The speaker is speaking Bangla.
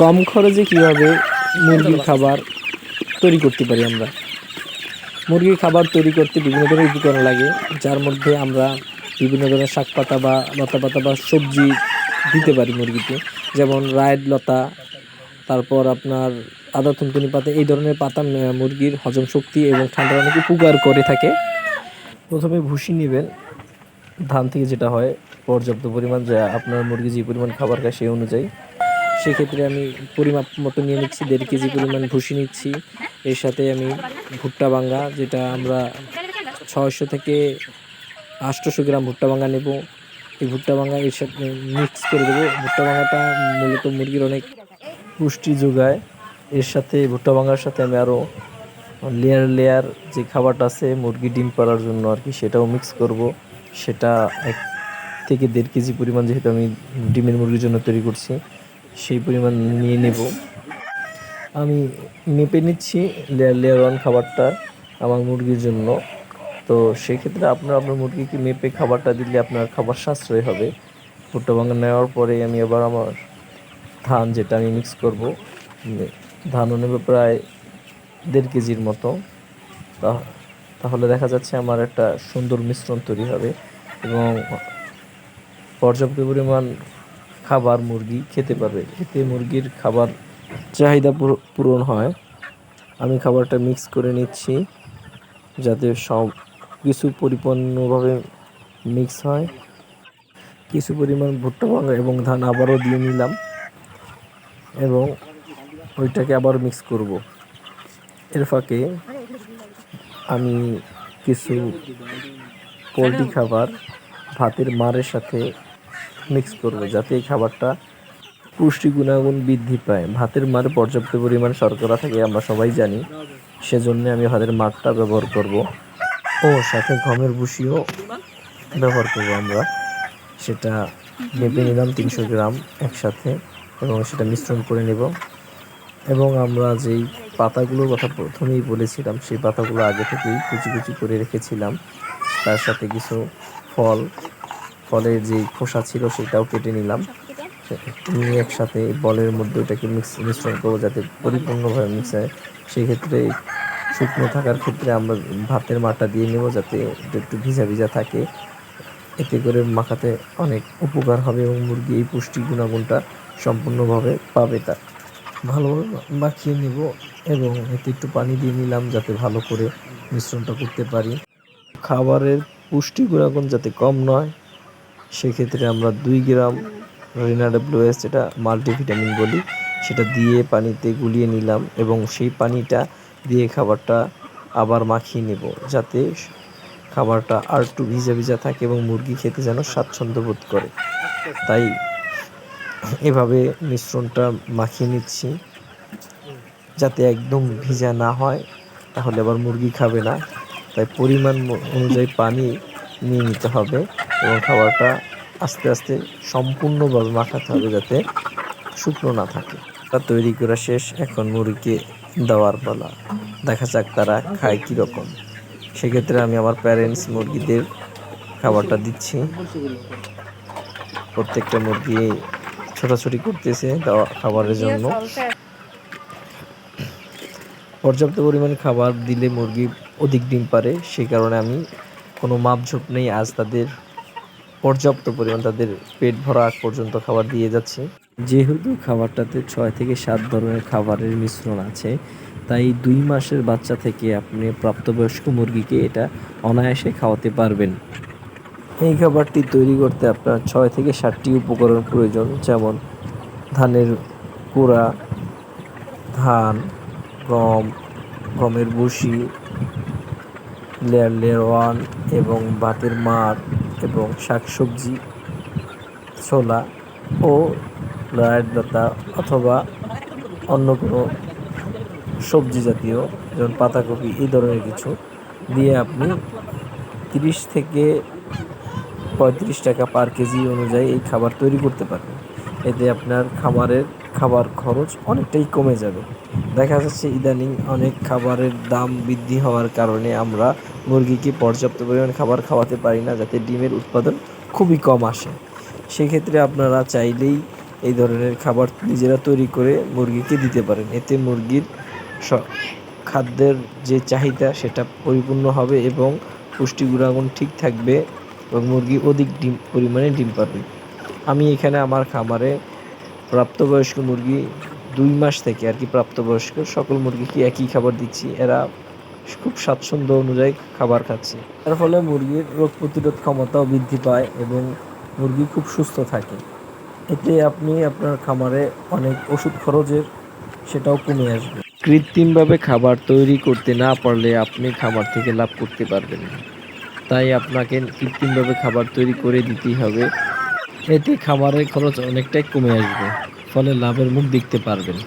কম খরচে কীভাবে মুরগির খাবার তৈরি করতে পারি আমরা? মুরগির খাবার তৈরি করতে বিভিন্ন ধরনের উপকরণ লাগে, যার মধ্যে আমরা বিভিন্ন ধরনের শাক পাতা বা লতা পাতা বা সবজি দিতে পারি মুরগিতে। যেমন রায়েড লতা, তারপর আপনার আদা, থুনথুনি পাতা, এই ধরনের পাতা মুরগির হজম শক্তি এবং ঠান্ডার অনেক উপকার করে থাকে। প্রথমে ভুসি নেবেন। ধান থেকে যেটা হয়, পর্যাপ্ত পরিমাণ যা আপনার মুরগি যে পরিমাণ খাবার খায় সেই অনুযায়ী সেক্ষেত্রে আমি পরিমাপ মতো নিয়ে নিচ্ছি, দেড় কেজি পরিমাণ ভুসি নিচ্ছি। এর সাথে আমি ভুট্টা বাঙ্গা যেটা আমরা ছয়শো থেকে আটশোশো গ্রাম ভুট্টা বাঙ্গা নেব। এই ভুট্টা বাঙ্গা এর সাথে মিক্স করে দেবো। ভুট্টা বাঙ্গাটা মূলত মুরগির অনেক পুষ্টি যোগায়। এর সাথে ভুট্টা বাঙ্গার সাথে আমি আরও লেয়ার লেয়ার যে খাবারটা আছে, মুরগি ডিম পাড়ার জন্য আর কি, সেটাও মিক্স করব। সেটা এক থেকে দেড় কেজি পরিমাণ যেহেতু আমি ডিমের মুরগির জন্য তৈরি করছি। সেই পরিমাণ নিয়ে নেব। আমি মেপে নিচ্ছি লেয়ার লেয়ার ওয়ান খাবারটা আমার মুরগির জন্য। তো সেক্ষেত্রে আপনার আপনার মুরগিকে মেপে খাবারটা দিলে আপনার খাবার সাশ্রয় হবে। ভুট্টা ভাঙা নেওয়ার পরে আমি আবার আমার ধান যেটা আমি মিক্স করব ধানও নেবে প্রায় দেড় কেজির মতো। তাহলে দেখা যাচ্ছে আমার একটা সুন্দর মিশ্রণ তৈরি হবে এবং পর্যাপ্ত পরিমাণ খাবার মুরগি খেতে পারবে। এতে মুরগির খাবার চাহিদা পুর- পূরণ হয়। আমি খাবারটা মিক্স করে নিচ্ছি যাতে সব কিছু পরিপূর্ণভাবে মিক্স হয়। কিছু পরিমাণ ভুট্টা ভাঙা এবং ধান আবারও দিয়ে নিলাম এবং ওইটাকে আবার মিক্স করব। এর ফাঁকে আমি কিছু পোলট্রি খাবার ভাতের মারের সাথে মিক্স করব যাতে এই খাবারটা পুষ্টি গুণাগুণ বৃদ্ধি পায়। ভাতের মারে পর্যাপ্ত পরিমাণ শর্করা থাকে, আমরা সবাই জানি। সেজন্য আমি ভাতের মারটা ব্যবহার করব। ও, সাথে গমের ভুসিও ব্যবহার করব আমরা। সেটা মেপে নিলাম তিনশো গ্রাম একসাথে এবং সেটা মিশ্রণ করে নেব। এবং আমরা যেই পাতাগুলোর কথা প্রথমেই বলেছিলাম, সেই পাতাগুলো আগে থেকেই কুচি কুচি করে রেখেছিলাম। তার সাথে কিছু ফল ফলের যে খোসা ছিল সেটাও কেটে নিলাম। নিয়ে একসাথে বলের মধ্যে ওটাকে মিক্স মিশ্রণ করব যাতে পরিপূর্ণভাবে মিক্স হয়। সেই ক্ষেত্রে শুকনো থাকার ক্ষেত্রে আমরা ভাতের মাটা দিয়ে নেব যাতে একটু ভিজা ভিজা থাকে। এতে করে মাখাতে অনেক উপকার হবে এবং মুরগি এই পুষ্টি গুণাগুণটা সম্পূর্ণভাবে পাবে তার। ভালোভাবে মাখিয়ে নেব এবং এতে একটু পানি দিয়ে নিলাম যাতে ভালো করে মিশ্রণটা করতে পারি। খাবারের পুষ্টি গুণাগুণ যাতে কম নয় সেক্ষেত্রে আমরা দুই গ্রাম রিনা ডাব্লিউএস যেটা মাল্টিভিটামিন বলি, সেটা দিয়ে পানিতে গুলিয়ে নিলাম এবং সেই পানিটা দিয়ে খাবারটা আবার মাখিয়ে নেব যাতে খাবারটা আর একটু ভিজা ভিজা থাকে এবং মুরগি খেতে যেন স্বাচ্ছন্দ্য বোধ করে। তাই এভাবে মিশ্রণটা মাখিয়ে নিচ্ছি। যাতে একদম ভিজা না হয়, তাহলে আবার মুরগি খাবে না। তাই পরিমাণ অনুযায়ী পানি নিয়ে নিতে হবে। এবং খাবারটা আস্তে আস্তে সম্পূর্ণভাবে মাখাতে হবে যাতে শুকনো না থাকে। তা তৈরি করা শেষ এখন মুরগিকে দেওয়ার পালা। দেখা যাক তারা খায় কীরকম। সেক্ষেত্রে আমি আমার প্যারেন্টস মুরগিদের খাবারটা দিচ্ছি। প্রত্যেকটা মুরগি ছোটাছুটি করতেছে দেওয়া খাবারের জন্য। পর্যাপ্ত পরিমাণে খাবার দিলে মুরগি অধিক ডিম পারে সেই কারণে আমি কোনো মাপঝোপ নেই। আজ তাদের পর্যাপ্ত পরিমাণ তাদের পেট ভরা আগ পর্যন্ত খাবার দিয়ে যাচ্ছে। যেহেতু খাবারটাতে ছয় থেকে সাত ধরনের খাবারের মিশ্রণ আছে, তাই দুই মাসের বাচ্চা থেকে আপনি প্রাপ্তবয়স্ক মুরগিকে এটা অনায়াসে খাওয়াতে পারবেন। এই খাবারটি তৈরি করতে আপনার ছয় থেকে সাতটি উপকরণ প্রয়োজন, যেমন ধানের কুড়া, ধান, গম, গমের ভুসি, লেয়ার লেয়ার ওয়ান এবং ভাতের মার। এবং শাকসবজি, ছোলা ও রায়ের দাতা অথবা অন্য কোনো সবজি জাতীয়, যেমন পাতাকপি, এই ধরনের কিছু দিয়ে আপনি তিরিশ থেকে পঁয়ত্রিশ টাকা পার কেজি অনুযায়ী এই খাবার তৈরি করতে পারবেন। এতে আপনার খামারের খাবার খরচ অনেকটাই কমে যাবে। দেখা যাচ্ছে ইদানিং অনেক খাবারের দাম বৃদ্ধি হওয়ার কারণে আমরা মুরগিকে পর্যাপ্ত পরিমাণ খাবার খাওয়াতে পারি না যাতে ডিমের উৎপাদন খুবই কম আসে? সেক্ষেত্রে আপনারা চাইলেই এই ধরনের খাবার নিজেরা তৈরি করে মুরগিকে দিতে পারেন। এতে মুরগির খাদ্যের যে চাহিদা সেটা পরিপূর্ণ হবে এবং পুষ্টি গুণাগুণ ঠিক থাকবে এবং মুরগি অধিক ডিম, পরিমাণে ডিম পাবে আমি এখানে আমার খামারে প্রাপ্তবয়স্ক মুরগি দুই মাস থেকে আর কি প্রাপ্তবয়স্ক সকল মুরগিকে একই খাবার দিচ্ছি। এরা খুব স্বাচ্ছন্দ্য অনুযায়ী খাবার খাচ্ছে। এর ফলে মুরগির রোগ প্রতিরোধ ক্ষমতাও বৃদ্ধি পায় এবং মুরগি খুব সুস্থ থাকে। এতে আপনি আপনার খামারে অনেক ওষুধ খরচের সেটাও কমে আসবে। কৃত্রিমভাবে খাবার তৈরি করতে না পারলে আপনি খামার থেকে লাভ করতে পারবেন না। তাই আপনাকে কৃত্রিমভাবে খাবার তৈরি করে দিতেই হবে। এতে খাবারের খরচ অনেকটাই কমে আসবে, ফলে লাভের মুখ দেখতে পারবেন।